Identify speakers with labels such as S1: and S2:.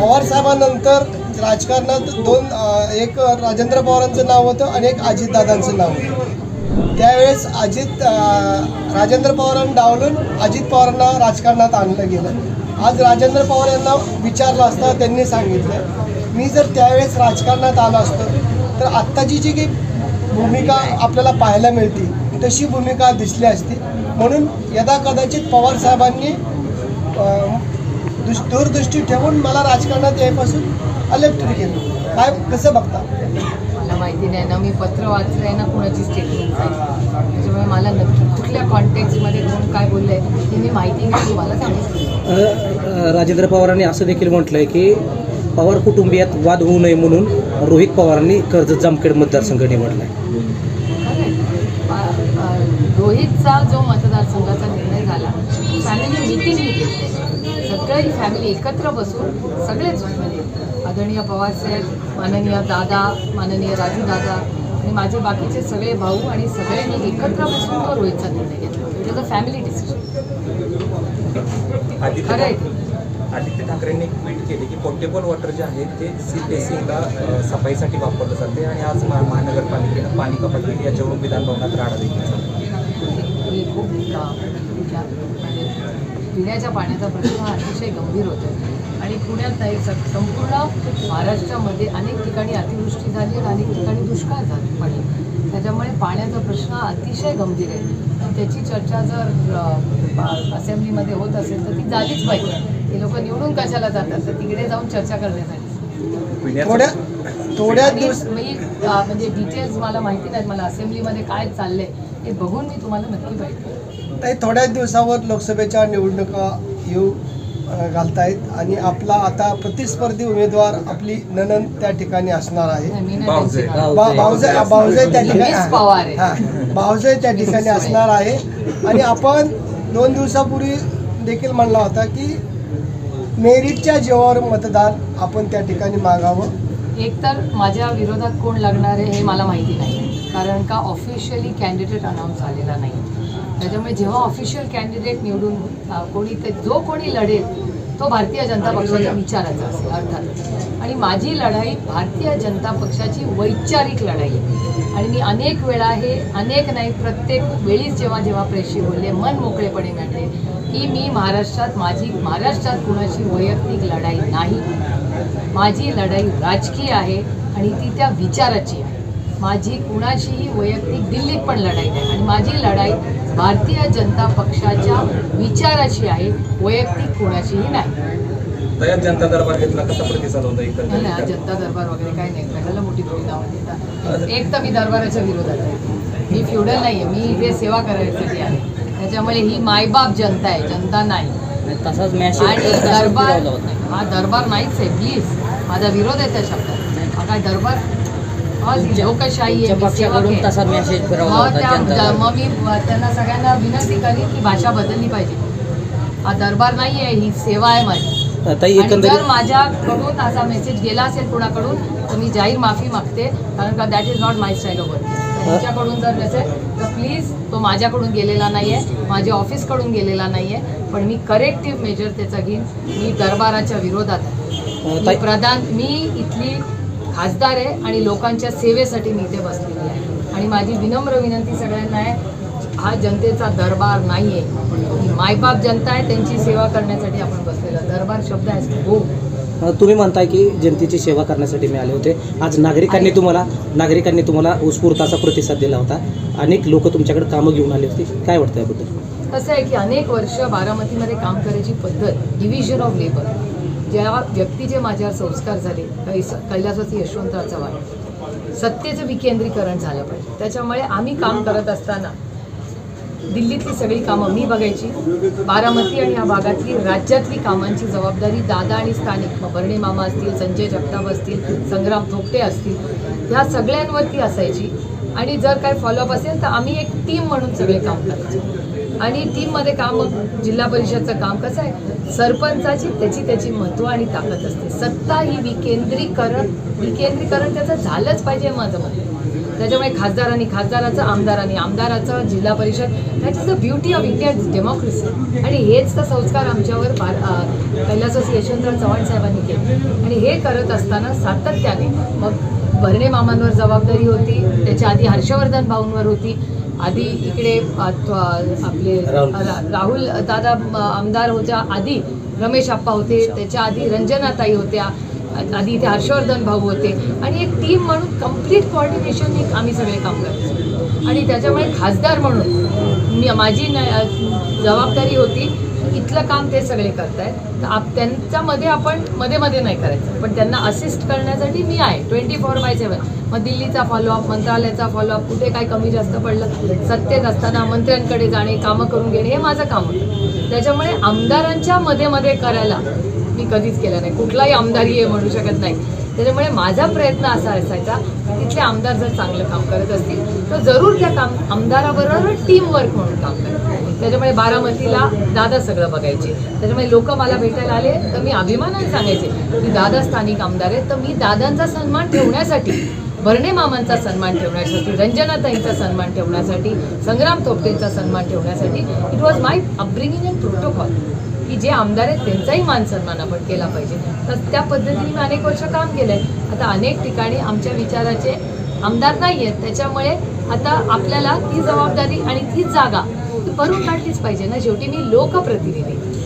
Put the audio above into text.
S1: पवार साहेबांनंतर राजकारणात दोन एक राजेंद्र पवारांचं नाव होतं आणि एक अजितदादांचं नाव होतं. त्यावेळेस अजित राजेंद्र पवारांना डावलून अजित पवारांना राजकारणात आणलं गेलं. आज राजेंद्र पवार यांना विचारलं असता त्यांनी सांगितलं मी जर त्यावेळेस राजकारणात आलो असतो तर आत्ताची जी काही भूमिका आपल्याला पाहायला मिळते तशी भूमिका दिसली असती. म्हणून यदा कदाचित पवार दुस दूरदृष्टी ठेवून मला राजकारणात यायपासून अलेप्ट केलं काय कसं बघता?
S2: मला माहिती नाही ना मी पत्र वाचलं आहे ना कुणाची स्टेटमेंट त्याच्यामुळे मला नक्की कुठल्या कॉन्टेक्स्टमध्ये कोण काय बोललंय हे मी माहिती घेऊन तुम्हाला सांगितलं
S3: राजेंद्र पवारांनी असं देखील म्हटलंय की पवार कुटुंबियात वाद होऊ नये म्हणून रोहित पवारांनी कर्जत जामखेड मतदारसंघ निवडलाय
S2: खरं आहे. रोहितचा जो मतदारसंघाचा निर्णय झाला फॅमिली मिटिंग घेतली सगळी फॅमिली एकत्र बसून सगळेच म्हणजे आदरणीय पवारसाहेब माननीय दादा माननीय राजू दादा आणि माझे बाकीचे सगळे भाऊ आणि सगळ्यांनी एकत्र बसून तो रोहितचा निर्णय घेतला. It a family decision
S4: Aditya
S2: खरं आहे.
S4: आदित्य ठाकरेंनी ट्विट केली की पोर्टेबल वॉटर जे आहे ते सीबीएसईला सफाईसाठी वापरलं जाते आणि आज महा- महानगरपालिकेनं पाणी कपात केली. याच्यावरून विधान भवनात राडा देखील.
S2: ही खूप म्हणजे पिण्याच्या पाण्याचा प्रश्न हा अतिशय गंभीर होतो. आणि पुण्यात नाही संपूर्ण महाराष्ट्रामध्ये अनेक ठिकाणी अतिवृष्टी झाली आणि अनेक ठिकाणी दुष्काळ झाला. पडला त्याच्यामुळे पाण्याचा प्रश्न हा अतिशय गंभीर आहे. आणि त्याची चर्चा जर असेंब्लीमध्ये होत असेल तर ती झालीच पाहिजे. ते लोक निवडून कशाला जातात? तर तिकडे जाऊन चर्चा करण्यासाठी.
S1: थोड्या थोड्या
S2: मी म्हणजे डिटेल्स मला माहिती नाहीत. मला असेंब्लीमध्ये काय चाललंय? हे बघून मी तुम्हाला नक्की पाहिजे
S1: थोड्याच दिवसावर लोकसभेच्या निवडणुका येऊ घालतायत आणि आपला आता प्रतिस्पर्धी उमेदवार आपली ननन त्या ठिकाणी असणार आहे.
S4: भाऊजे.
S1: त्या ठिकाणी. हा, भाऊजे त्या ठिकाणी असणार आहे. आणि आपण दोन दिवसापूर्वी देखील म्हणला होता की मेरिटच्या जीवावर मतदान आपण त्या ठिकाणी मागावं.
S2: एकतर माझ्या विरोधात कोण लागणार आहे हे मला माहिती नाही. कारण का ऑफिशियली कॅन्डिडेट अनाऊन्स झालेला नाही. त्याच्यामुळे जेव्हा ऑफिशियल कॅन्डिडेट निवडून कोणी ते जो कोणी लढेल तो भारतीय जनता पक्षाच्या विचाराचा असेल अर्थात. आणि माझी लढाई भारतीय जनता पक्षाची वैचारिक लढाई आहे. आणि मी अनेक वेळा हे अनेक नाही प्रत्येक वेळीच जेव्हा जेव्हा प्रेशी बोलले मन मोकळेपणे म्हणले की मी महाराष्ट्रात माझी महाराष्ट्रात कुणाची वैयक्तिक लढाई नाही. माझी लढाई राजकीय आहे आणि ती त्या विचाराची आहे. माझी कुणाशीही वैयक्तिक दिल्लीत पण लढाई नाही. आणि माझी लढाई भारतीय जनता पक्षाच्या विचाराची आहे वैयक्तिक कुणाशीही नाही.
S4: जनता दरबार घेतला कसा प्रतिसाद होता
S2: हा जनता दरबार वगैरे काही नाही. कशाला मोठी थोडी नावं देतात एक तर मी दरबाराच्या विरोधात आहे. मी फ्युडल नाही आहे मी इथे सेवा करायसाठी आहे. त्याच्यामुळे ही मायबाप जनता आहे जनता नाही.
S3: तसाच
S2: आणि दरबार हा दरबार नाहीच आहे प्लीज माझा विरोध आहे त्या शब्दात. हा काय दरबार? लोकशाही आहे मी सेवक आहे.
S3: तसा मेसेज
S2: मग त्या मग मी त्यांना सगळ्यांना विनंती करीन की भाषा बदलली पाहिजे. हा दरबार नाही आहे ही सेवा आहे माझी. जर माझ्याकडून असा मेसेज गेला असेल कुणाकडून तर मी जाहीर माफी मागते कारण का that is not my style of work त्यांच्याकडून जर नसेल तर प्लीज तो माझ्याकडून गेलेला नाही आहे माझ्या ऑफिसकडून गेलेला नाही आहे पण मी करेक्टिव्ह मेजर त्याचा घेईन. मी दरबाराच्या विरोधात आहे. प्रधान मी इथली खासदार आहे आणि लोकांच्या सेवेसाठी मी इथे बसलेली आहे. आणि माझी विनम्र विनंती सगळ्यांना आहे हा जनतेचा दरबार नाही आहे मायबाप जनता आहे त्यांची सेवा करण्यासाठी आपण बसलेलो. दरबार शब्द आहे हो.
S3: तुम्ही म्हणताय की जनतेची सेवा करण्यासाठी मी आले होते. आज नागरिकांनी तुम्हाला नागरिकांनी तुम्हाला उत्स्फूर्त असा प्रतिसाद दिला होता. अनेक लोक तुमच्याकडे कामं घेऊन आले होते. काय वाटतं याबद्दल?
S2: कसं आहे की अनेक वर्ष बारामतीमध्ये काम करायची पद्धत डिव्हिजन ऑफ लेबर ज्या व्यक्तीचे माझ्यावर संस्कार झाले कैस कैलासवासी यशवंतराव चव्हाण सत्तेचं विकेंद्रीकरण झालं पाहिजे. त्याच्यामुळे आम्ही काम करत असताना दिल्लीतली सगळी कामं मी बघायची बारामती आणि या भागातली राज्यातली कामांची जबाबदारी दादा आणि स्थानिक मग बर्णे मामा असतील संजय जगताप असतील संग्राम थोपटे असतील ह्या सगळ्यांवरती असायची. आणि जर काय फॉलोअप असेल तर आम्ही एक टीम म्हणून सगळे काम करायचो. आणि टीममध्ये काम जिल्हा परिषदचं काम कसं आहे? सरपंचाची त्याची त्याची महत्त्व आणि ताकद असते. सत्ता ही विकेंद्रीकरण विकेंद्रीकरण त्याचं झालंच पाहिजे माझं मत. त्याच्यामुळे खासदारांनी खासदाराचं आमदारांनी आमदाराचं जिल्हा परिषद that is the beauty of India democracy आणि हेच तर संस्कार आमच्यावर बार अ, कैलासवासी यशवंतराव चव्हाण साहेबांनी केले. आणि हे करत असताना सातत्याने मग भरणे मामांवर जबाबदारी होती त्याच्या आधी हर्षवर्धन भाऊंवर होती आधी इकडे आपले
S3: राहुल.
S2: दादा आमदार होत्या आधी रमेश आप्पा होते त्याच्या आधी रंजनाताई होत्या आधी इथे हर्षवर्धन भाऊ होते. आणि एक टीम म्हणून कंप्लीट कोऑर्डिनेशन आम्ही सगळे काम करायचो. आणि त्याच्यामुळे खासदार म्हणून मी माझी जबाबदारी होती इथलं काम ते सगळे करतायत. तर आप त्यांच्यामध्ये आपण मध्ये मध्ये नाही करायचं. पण त्यांना असिस्ट करण्यासाठी मी आहे ट्वेंटी फोर बाय सेवन मग दिल्लीचा फॉलोअप मंत्रालयाचा फॉलोअप कुठे काय कमी जास्त पडलं सत्तेत असताना मंत्र्यांकडे जाणे कामं करून घेणे हे माझं काम होतं. त्याच्यामुळे आमदारांच्या मध्ये मध्ये करायला मी कधीच केलं नाही. कुठलाही आमदारी आहे म्हणू शकत नाही. त्याच्यामुळे माझा प्रयत्न असा असायचा की तिथले आमदार जर चांगलं काम करत असतील तर जरूर त्या काम आमदाराबरोबर टीम वर्क म्हणून काम करतात त्याच्यामुळे बारामतीला दादा सगळं बघायचे. त्याच्यामुळे लोक मला भेटायला आले तर मी अभिमानाने सांगायचे की दादा स्थानिक आमदार आहेत तर मी दादांचा सन्मान ठेवण्यासाठी भरणे मामांचा सन्मान ठेवण्यासाठी रंजनाताईंचा सन्मान ठेवण्यासाठी संग्राम तोपटेंचा सन्मान ठेवण्यासाठी it was my upbringing and protocol की जे आमदार आहेत त्यांचाही मान सन्मान आपण केला पाहिजे. तर त्या पद्धतीने मी अनेक वर्ष काम केलं आहे आता अनेक ठिकाणी आमच्या विचाराचे आमदार नाही आहेत त्याच्यामुळे आता आपल्याला ती जबाबदारी आणि ती जागा तू भरून काढलीच पाहिजे ना. शेवटी मी लोकप्रतिनिधी.